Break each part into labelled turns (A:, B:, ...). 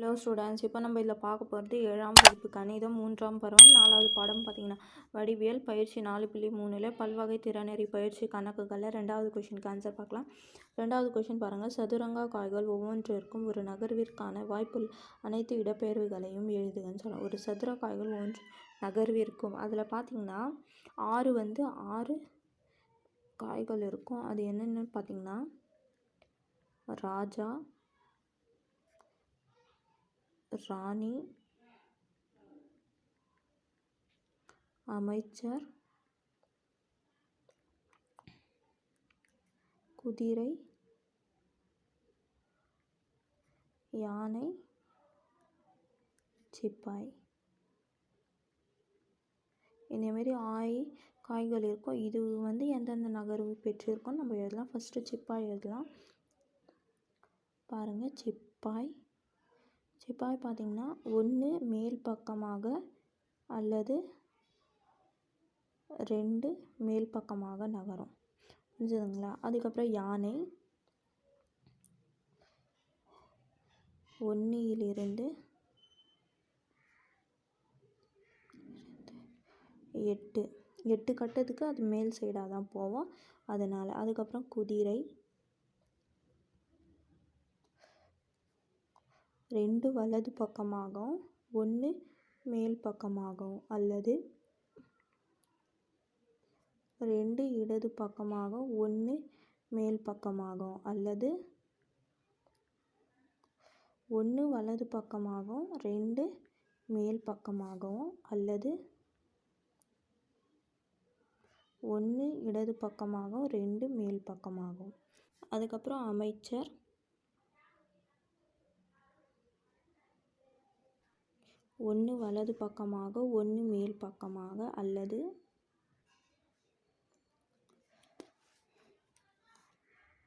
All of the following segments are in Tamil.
A: Hello students. இப்போ நம்ம இதில் பார்க்க போகிறது ஏழாம் வகுப்பு கணிதம் மூன்றாம் பருவம் நாலாவது பாடம் பார்த்தீங்கன்னா வடிவியல் பயிற்சி நாலு புள்ளி மூணில் பல்வகை திறனறி பயிற்சி கணக்குகளில் ரெண்டாவது கொஷினுக்கு ஆன்சர் பார்க்கலாம். ரெண்டாவது கொஷின் பாருங்கள் சதுரங்க காய்கள் ஒவ்வொன்றிற்கும் ஒரு நகர்விற்கான வாய்ப்புள்ள அனைத்து இடப்பெயர்வுகளையும் எழுதுகன்னு சொல்லலாம் ஒரு சதுர காய்கள் ஒன்று நகர்விற்கும். அதில் பார்த்தீங்கன்னா ஆறு வந்து ஆறு காய்கள் இருக்கும். அது என்னென்னு பார்த்தீங்கன்னா ராஜா ராணி அமைச்சர் குதிரை யானை சிப்பாய். இந்தமாரி ஆய் காய்கள் இருக்கும். இது வந்து எந்தெந்த நகர்வு பெற்றிருக்கோம்? நம்ம எழுதலாம். ஃபஸ்ட்டு சிப்பாய் எழுதலாம். பாருங்கள் சிப்பாய் சிப்பாய் பார்த்திங்கன்னா ஒன்று மேல் பக்கமாக அல்லது ரெண்டு மேல் பக்கமாக நகரும். புரிஞ்சுதுங்களா? அதுக்கப்புறம் யானை. ஒன்றிலிருந்து எட்டு. எட்டு கட்டத்துக்கு அது மேல் சைடாக தான் போவோம். அதனால் அதுக்கப்புறம் குதிரை. ரெண்டு வலது பக்கமாகவும் ஒன்று மேல் பக்கமாகவும் அல்லது ரெண்டு இடது பக்கமாகவும் ஒன்று மேல் பக்கமாகவும் அல்லது ஒன்று வலது பக்கமாகவும் ரெண்டு மேல் பக்கமாகவும் அல்லது ஒன்று இடது பக்கமாகவும் ரெண்டு மேல் பக்கமாகவும். அதுக்கப்புறம் அமைச்சர் ஒன்று வலது பக்கமாக ஒன்று மேல் பக்கமாக அல்லது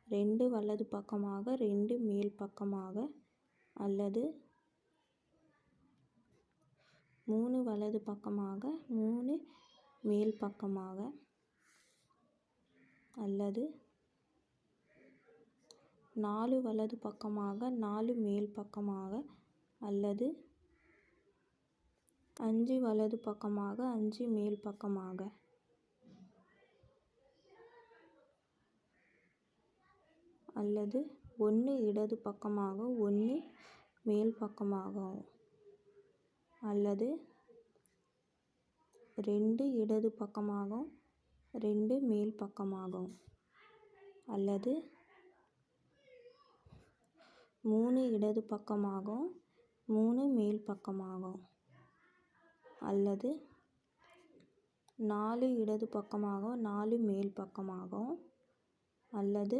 A: ரெண்டு வலது பக்கமாக ரெண்டு மேல் பக்கமாக அல்லது மூணு வலது பக்கமாக மூணு மேல் பக்கமாக அல்லது நாலு வலது பக்கமாக நாலு மேல் பக்கமாக அல்லது அஞ்சு வலது பக்கமாக அஞ்சு மேல் பக்கமாக. அல்லது ஒன்று இடது பக்கமாக ஒன்று மேல் பக்கமாகவும். அல்லது ரெண்டு இடது பக்கமாகவும் ரெண்டு மேல் பக்கமாகவும். அல்லது மூணு இடது பக்கமாகவும் மூணு மேல் பக்கமாகவும். அல்லது நாலு இடது பக்கமாகவும் நாலு மேல் பக்கமாகவும் அல்லது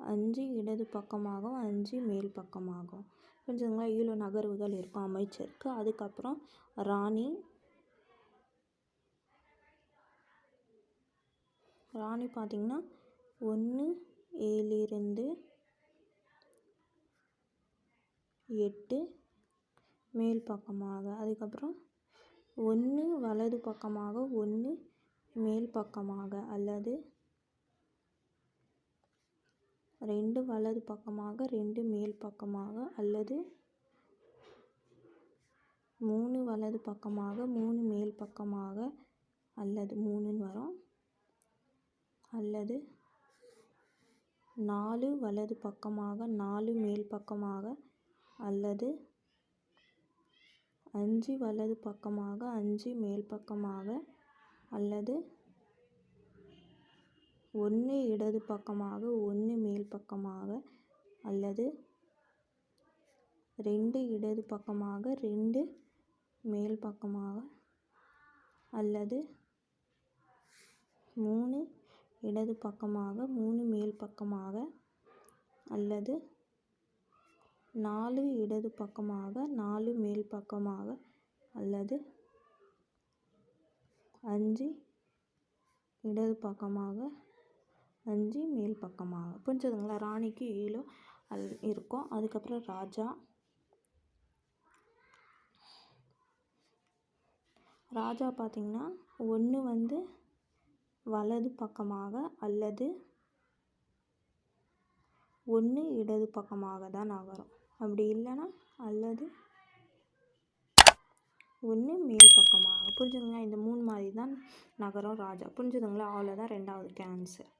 A: அஞ்சு இடது பக்கமாகவும் அஞ்சு மேல் பக்கமாகவும் புரிஞ்சுதுங்களா இவ்வளோ நகர்வுகள் இருக்கும். அமைச்சருக்கு. அதுக்கப்புறம் ராணி ராணி பார்த்திங்கன்னா ஒன்று ஏழிலிருந்து எட்டு மேல் பக்கமாக. அதுக்கப்புறம் ஒன்று வலது பக்கமாக ஒன்று மேல் பக்கமாக அல்லது ரெண்டு வலது பக்கமாக ரெண்டு மேல் பக்கமாக அல்லது மூணு வலது பக்கமாக மூணு மேல் பக்கமாக அல்லது மூணுன்னு வரும். அல்லது நாலு வலது பக்கமாக நாலு மேல் பக்கமாக அல்லது அஞ்சு வலது பக்கமாக அஞ்சு மேல் பக்கமாக அல்லது ஒன்று இடது பக்கமாக ஒன்று மேல் பக்கமாக அல்லது ரெண்டு இடது பக்கமாக ரெண்டு மேல் பக்கமாக அல்லது மூணு இடது பக்கமாக மூணு மேல் பக்கமாக அல்லது நாலு இடது பக்கமாக நாலு மேல் பக்கமாக அல்லது அஞ்சு இடது பக்கமாக அஞ்சு மேல் பக்கமாக. புரிஞ்சதுங்களா? ராணிக்கு ஏழு அல் இருக்கும். அதுக்கப்புறம் ராஜா. ராஜா பார்த்திங்கன்னா ஒன்று வந்து வலது பக்கமாக அல்லது ஒன்று இடது பக்கமாக தான் நகரும் அப்படி இல்லைன்னா அல்லது ஒன்று மேல் பக்கமாக. புரிஞ்சுதுங்களா? இந்த மூணு மாதிரி தான் நகரம் ராஜா. புரிஞ்சுதுங்களா? அவ்வளோதான் ரெண்டாவது கேன்சர்